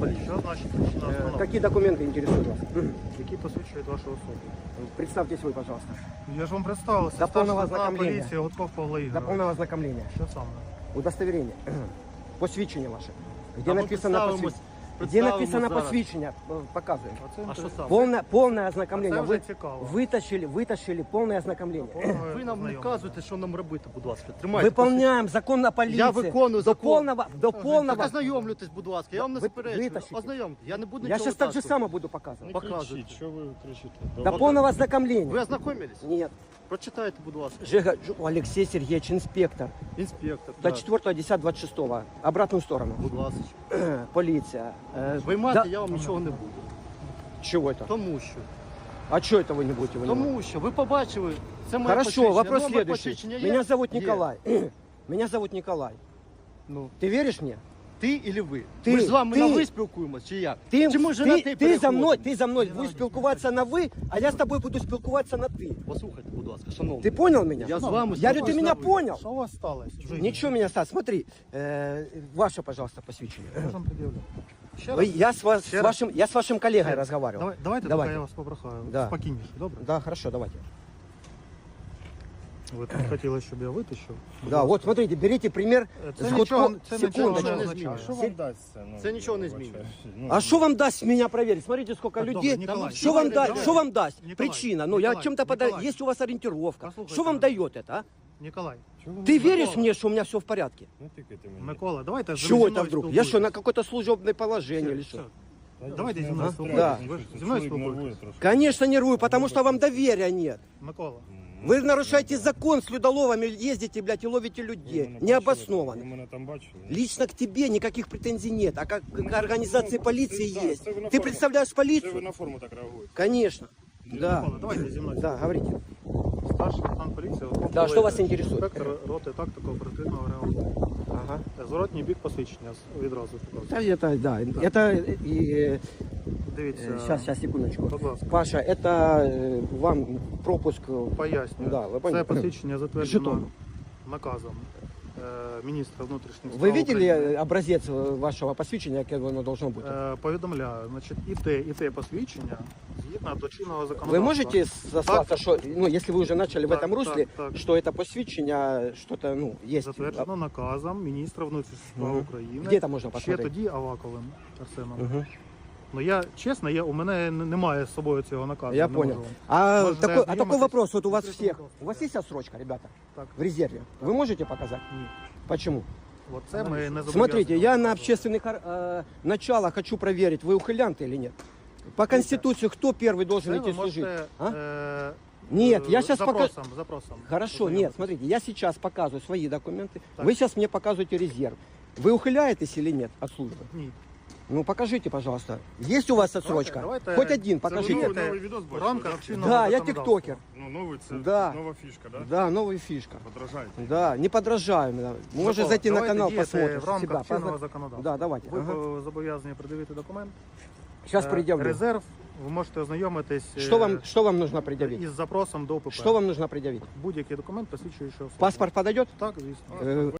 поліції. Що значить причина Э, остановки? Какие документы интересуют вас? Які посвідчують вашу особу? Представьтесь вы, пожалуйста. Я ж вам представився. До Старший повного лейтенант ознакомлення. поліції Гудков Павло До Ігорович. полного ознакомления. Що саме? Удостоверение. Посвідчення ваше. Где А ми написано представимось- посвідчення? Где представимо написано зараз. посвідчення? Э, Показываем. Оце А що інтерес- саме? Полное, полное А ознакомление. це вже Вы цікаво. вытащили, вытащили полное ознакомление. Повне Ви нам не ознайомлення. вказуєте, що нам робити, будь ласка. Тримайте. Выполняем закон на полиции. Я виконую до закон. полного, до Так полного. ознайомлюйтесь, будь ласка. Я вам не Ви- заперечую. витащите. Ознайомте. Я не буду Я нічого сейчас так же витаскувати. само буду показывать. Не Показуйте. кричіть, що ви кричите? До полного ознакомления. Ви ознакомились? Нет. Прочитайте, будь ласка. Жига, Ж- Алексей Сергеевич, инспектор. Інспектор. До так. 4, 10, 26. Обратную сторону. Будь ласка. Полиция. Э, Виймати да- я вам нічого не буду. Чего это? Тому що. А что это вы не будете вынимать? Тому що ви побачили. Це моє Хорошо, посвідчення. вопрос Номер следующий. посвідчення є? Меня зовут Є. Николай. Меня зовут Николай. Ну, Ты веришь мне? ти і ви? Ти, Ми ж з вами ти. на ви спілкуємося, чи як? Ты, чи ми вже на ты, ти ты за мной, переходимо? ты за мной будешь спілкуватися на вы, а я с тобой буду спілкуватися на ты. Послухайте, будь ласка, шановний. Ты понял меня? Я з вами Я говорю, ты спілкуюсь меня на ви. понял? Що у вас сталося? в житті? Ничего меня стало. Смотри, э, ваше, пожалуйста, посвящение. Можемо пред'являти. Ще Вы- раз? Я с, вас, с Ще раз. вашим, я с вашим коллегой Ще раз. разговаривал. Давай, давайте, Давайте. поки я вас попрохаю. Да. Спокійніше, добре? Да, хорошо, давайте. Ви тут хотіли, щоб я витащив. Да, вот смотрите, берите пример. Це с нічого, Гудко- це Секундочку. нічого Нічого не не означає. Що вам дасть це? Ну, Це нічого не вибачте. змінює. Ну, А что вам даст меня проверить? Смотрите, сколько Так, людей. добре, Николай, что, вам Николай, да, давай. что вам даст? Николай, Причина. Ну, я Николай, чем-то подаю. Николай. Есть у вас ориентировка. Послушайте Что вам меня. дает это, а? Ніколай, чого ви Ты мені- веришь мне, что у меня все в порядке? Не тикайте мені. Микола, давайте С зі чего мною это вдруг? Я спілкуйтесь. что, на какое-то служебное положение или Все, что? Та Давайте я зі мною не спілкуйтесь. Да. Ви ж знаю, зі мною чоловік нервує спілкуєтесь. трошки. Конечно, нервую, потому что вам доверия нет. Микола, Вы нарушаете закон с людоловами, ездите, блядь, и ловите Ви людей. мене бачили? Необоснованно. Ви мене там бачили? Лично к тебе никаких претензий нет. А как к организации Ну, полиции ты- да, есть. ты вы на Ты форму. представляешь Це ви полицию? на форму так реагуєте. Конечно. Да. Микола, давайте зі мною. Да, говорите. Старший лейтенант поліції. Гудков Да, Павло що вас Ігорович, інтересує? Інспектор роти тактико оперативного реагування. Ага. Зворотній бік посвідчення відразу показую. Да, это, да, это, и, Дивіться. сейчас, сейчас, секундочку. Будь ласка. Паша, это э, вам пропуск. Пояснюю. Да, ви Це поняли. посвідчення затверджено Жетон. наказом е, міністра внутрішніх справ Вы видели України. э, образец э, вашего посвящения, как оно должно быть? Е, Повідомляю, значить, і те, і те посвідчення згідно до чинного законодавства. Вы можете сослаться, что, ну, если вы уже начали в Так, этом русле, так, так. что это посвящение, что-то, ну, есть. Затверджено наказом міністра внутрішніх справ Мгм. України. Где это можно Ще посмотреть? тоді Аваковим Арсеном. Мгм. Ну я чесно, я, у мене н- немає з собою цього наказу. Я не понял. можу. А Можете такой, а ознакомитись. такой вопрос, вот у вас Открытым всех, вопросом. у вас есть отсрочка, ребята, Так. в резерве? Вы можете показать? Ні. Почему? От це ми не Смотрите, я на зобов'язані. общественных э, началах хочу проверить, вы ухилянты или нет. По Конституции кто первый должен Це идти ви служить? можете, А? е, Нет, я е, сейчас пока... запросом, запросом. Хорошо, нет, ознайомитись. смотрите, я сейчас показываю свои документы, Так. вы сейчас мне показываете резерв. Вы ухиляетесь или нет от службы? Ні. Ну покажите, пожалуйста. Есть у вас отсрочка? давайте- Хоть один, Це ви покажите. новий, Покажіть. новий відос В бачите, рамках да? чинного Да, я законодавства. тиктокер. Ну, новий, це Да. нова фішка, да? Да, новая фишка. Подражайте. Да, не подражаем. да. Можешь Микола, зайти на давайте канал, діяти посмотришь. в рамках себя, чинного позна- законодавства. Да, давайте. Ви ага. е, зобов'язані придивити документ. Сейчас Е, предъявлю. Резерв, ви можете ознайомитись е, Что вам, что вам нужно предъявить? із запросом до ОПП. Что вам нужно предъявить? Будь-який документ, посвідчуючий особу. Паспорт подойдет? Так, звісно. Э,